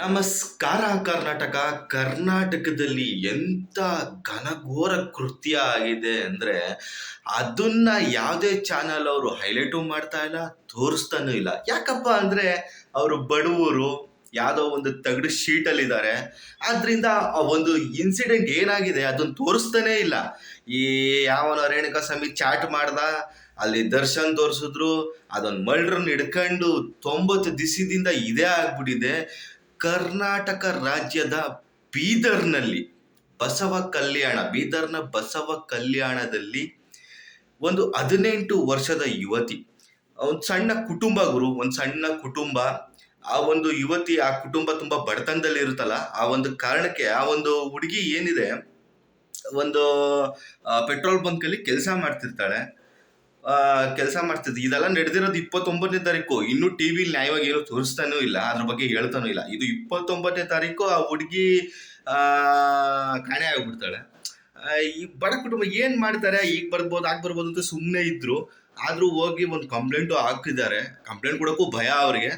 ನಮಸ್ಕಾರ ಕರ್ನಾಟಕ. ಕರ್ನಾಟಕದಲ್ಲಿ ಎಂತ ಘನಘೋರ ಕೃತ್ಯ ಆಗಿದೆ ಅಂದ್ರೆ ಅದನ್ನ ಯಾವುದೇ ಚಾನಲ್ ಅವರು ಹೈಲೈಟು ಮಾಡ್ತಾ ಇಲ್ಲ, ತೋರಿಸ್ತಾನೂ ಇಲ್ಲ. ಯಾಕಪ್ಪ ಅಂದ್ರೆ ಅವರು ಬಡವರು, ಯಾವುದೋ ಒಂದು ತಗಡು ಶೀಟಲ್ಲಿ ಇದ್ದಾರೆ ಆದ್ರಿಂದ ಆ ಒಂದು ಇನ್ಸಿಡೆಂಟ್ ಏನಾಗಿದೆ ಅದನ್ನ ತೋರಿಸ್ತಾನೇ ಇಲ್ಲ. ಈ ಯಾವನ ರೇಣುಕಾ ಸ್ವಾಮಿ ಚಾಟ್ ಮಾಡ್ದ, ಅಲ್ಲಿ ದರ್ಶನ್ ತೋರಿಸಿದ್ರು ಅದೊಂದು ಮಲ್ಡ್ರನ್ನ ಹಿಡ್ಕೊಂಡು ತೊಂಬತ್ತು ದಿಸದಿಂದ ಇದೇ ಆಗ್ಬಿಟ್ಟಿದೆ. ಕರ್ನಾಟಕ ರಾಜ್ಯದ ಬೀದರ್ನಲ್ಲಿ ಬಸವ ಕಲ್ಯಾಣ, ಬೀದರ್ನ ಬಸವ ಕಲ್ಯಾಣದಲ್ಲಿ ಒಂದು ಹದಿನೆಂಟು ವರ್ಷದ ಯುವತಿ. ಒಂದು ಸಣ್ಣ ಕುಟುಂಬ ಗುರು, ಒಂದು ಸಣ್ಣ ಕುಟುಂಬ. ಆ ಒಂದು ಯುವತಿ, ಆ ಕುಟುಂಬ ತುಂಬ ಬಡತನದಲ್ಲಿ ಇರುತ್ತಲ್ಲ, ಆ ಒಂದು ಕಾರಣಕ್ಕೆ ಆ ಒಂದು ಹುಡುಗಿ ಏನಿದೆ, ಒಂದು ಪೆಟ್ರೋಲ್ ಬಂಕಲ್ಲಿ ಕೆಲಸ ಮಾಡ್ತಿರ್ತಾಳೆ. ಕೆಲಸ ಮಾಡ್ತಿದ್ದೆ ಇದೆಲ್ಲ ನಡೆದಿರೋದು ಇಪ್ಪತ್ತೊಂಬತ್ತನೇ ತಾರೀಕು. ಇನ್ನೂ ಟಿ ವಿಲಿ ನ್ಯಾಯವಾಗಿ ಏನು ತೋರಿಸ್ತಾನೂ ಇಲ್ಲ. ಅದ್ರ ಬಗ್ಗೆ ಹೇಳ್ತಾನೂ ಇಲ್ಲ. ಇದು ಇಪ್ಪತ್ತೊಂಬತ್ತನೇ ತಾರೀಕು ಆ ಹುಡುಗಿ ಕಾಣೆ ಆಗ್ಬಿಡ್ತಾಳೆ. ಈ ಬಡ ಕುಟುಂಬ ಏನ್ ಮಾಡ್ತಾರೆ? ಈಗ ಬರ್ಬೋದು, ಆಗ ಬರ್ಬೋದು ಅಂತ ಸುಮ್ಮನೆ ಇದ್ರು. ಆದ್ರೂ ಹೋಗಿ ಒಂದು ಕಂಪ್ಲೇಂಟು ಹಾಕಿದ್ದಾರೆ. ಕಂಪ್ಲೇಂಟ್ ಕೊಡೋಕ್ಕೂ ಭಯ ಅವ್ರಿಗೆ.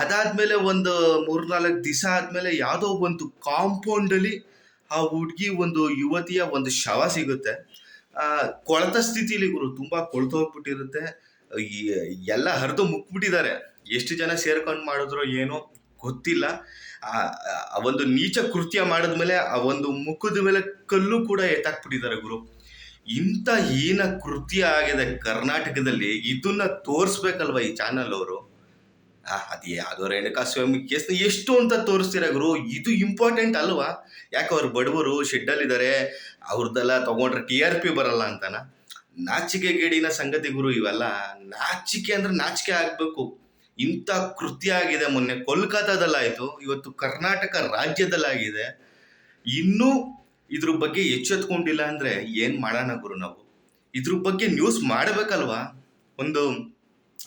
ಅದಾದ್ಮೇಲೆ ಒಂದು ಮೂರ್ನಾಲ್ಕು ದಿವಸ ಆದ್ಮೇಲೆ ಯಾವುದೋ ಒಂದು ಕಾಂಪೌಂಡಲ್ಲಿ ಆ ಹುಡುಗಿ ಒಂದು ಯುವತಿಯ ಒಂದು ಶವ ಸಿಗುತ್ತೆ. ಕೊಳೆತ ಸ್ಥಿತಿಲಿ ಗುರು, ತುಂಬಾ ಕೊಳ್ತು ಹೋಗ್ಬಿಟ್ಟಿರುತ್ತೆ. ಎಲ್ಲ ಹರಿದು ಮುಕ್ಬಿಟ್ಟಿದ್ದಾರೆ ಎಷ್ಟು ಜನ ಸೇರ್ಕೊಂಡು ಮಾಡಿದ್ರು ಏನೋ ಗೊತ್ತಿಲ್ಲ. ಆ ಒಂದು ನೀಚ ಕೃತ್ಯ ಮಾಡಿದ್ಮೇಲೆ ಆ ಒಂದು ಮುಖದ ಮೇಲೆ ಕಲ್ಲು ಕೂಡ ಎತ್ತಾಕ್ಬಿಟ್ಟಿದ್ದಾರೆ ಗುರು. ಇಂಥ ಹೀನ ಕೃತ್ಯ ಆಗಿದೆ ಕರ್ನಾಟಕದಲ್ಲಿ ಇದನ್ನ ತೋರಿಸ್ಬೇಕಲ್ವ ಈ ಚಾನಲ್ ಅವರು? ಅದು ಯಾವ್ದೋ ರೇಣುಕಾ ಕೇಸ್ನ ಎಷ್ಟು ಅಂತ ತೋರಿಸ್ತೀರ ಗುರು? ಇದು ಇಂಪಾರ್ಟೆಂಟ್ ಅಲ್ವಾ? ಯಾಕೆ ಅವ್ರು ಬಡವರು ಶೆಡ್ಡಲ್ಲಿದ್ದಾರೆ ಅವ್ರದ್ದೆಲ್ಲ ತಗೊಂಡ್ರೆ ಟಿ ಆರ್ ಪಿ ಬರಲ್ಲ ಅಂತನ? ನಾಚಿಕೆ ಗೇಡಿನ ಸಂಗತಿ ಗುರು ಇವೆಲ್ಲ. ನಾಚಿಕೆ ಅಂದ್ರೆ ನಾಚಿಕೆ ಆಗಬೇಕು. ಇಂಥ ಕೃತ್ಯ ಆಗಿದೆ ಮೊನ್ನೆ. ಕೋಲ್ಕತ್ತಾದಲ್ಲಾಯಿತು. ಇವತ್ತು ಕರ್ನಾಟಕ ರಾಜ್ಯದಲ್ಲಾಗಿದೆ. ಇನ್ನೂ ಇದ್ರ ಬಗ್ಗೆ ಎಚ್ಚೆತ್ಕೊಂಡಿಲ್ಲ ಅಂದ್ರೆ ಏನು ಮಾಡೋಣ ಗುರು ನಾವು? ಇದ್ರ ಬಗ್ಗೆ ನ್ಯೂಸ್ ಮಾಡಬೇಕಲ್ವಾ? ಒಂದು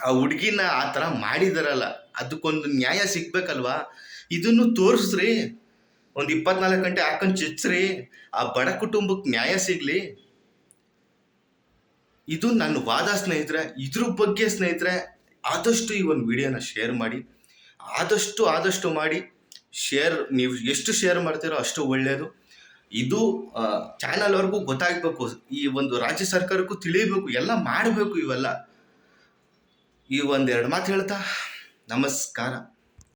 ಆ ಹುಡುಗಿನ ಆ ಥರ ಮಾಡಿದಾರಲ್ಲ, ಅದಕ್ಕೊಂದು ನ್ಯಾಯ ಸಿಗ್ಬೇಕಲ್ವಾ? ಇದನ್ನು ತೋರಿಸ್ರಿ, ಒಂದು ಇಪ್ಪತ್ನಾಲ್ಕು ಗಂಟೆ ಹಾಕೊಂಡು ಚುಚ್ಚ್ರಿ, ಆ ಬಡ ಕುಟುಂಬಕ್ಕೆ ನ್ಯಾಯ ಸಿಗಲಿ. ಇದು ನನ್ನ ವಾದ ಸ್ನೇಹಿತರೆ, ಇದ್ರ ಬಗ್ಗೆ ಸ್ನೇಹಿತರೆ, ಆದಷ್ಟು ಈ ಒಂದು ವಿಡಿಯೋನ ಶೇರ್ ಮಾಡಿ, ಆದಷ್ಟು ಆದಷ್ಟು ಮಾಡಿ, ಶೇರ್, ನೀವು ಎಷ್ಟು ಶೇರ್ ಮಾಡ್ತೀರೋ ಅಷ್ಟು ಒಳ್ಳೆಯದು ಇದು ಚಾನಲ್ವರೆಗೂ ಗೊತ್ತಾಗಬೇಕು, ಈ ಒಂದು ರಾಜ್ಯ ಸರ್ಕಾರಕ್ಕೂ ತಿಳಿಬೇಕು, ಎಲ್ಲ ಮಾಡಬೇಕು ಇವೆಲ್ಲ. ಈ ಒಂದೆರಡು ಮಾತು ಹೇಳ್ತಾ ನಮಸ್ಕಾರ.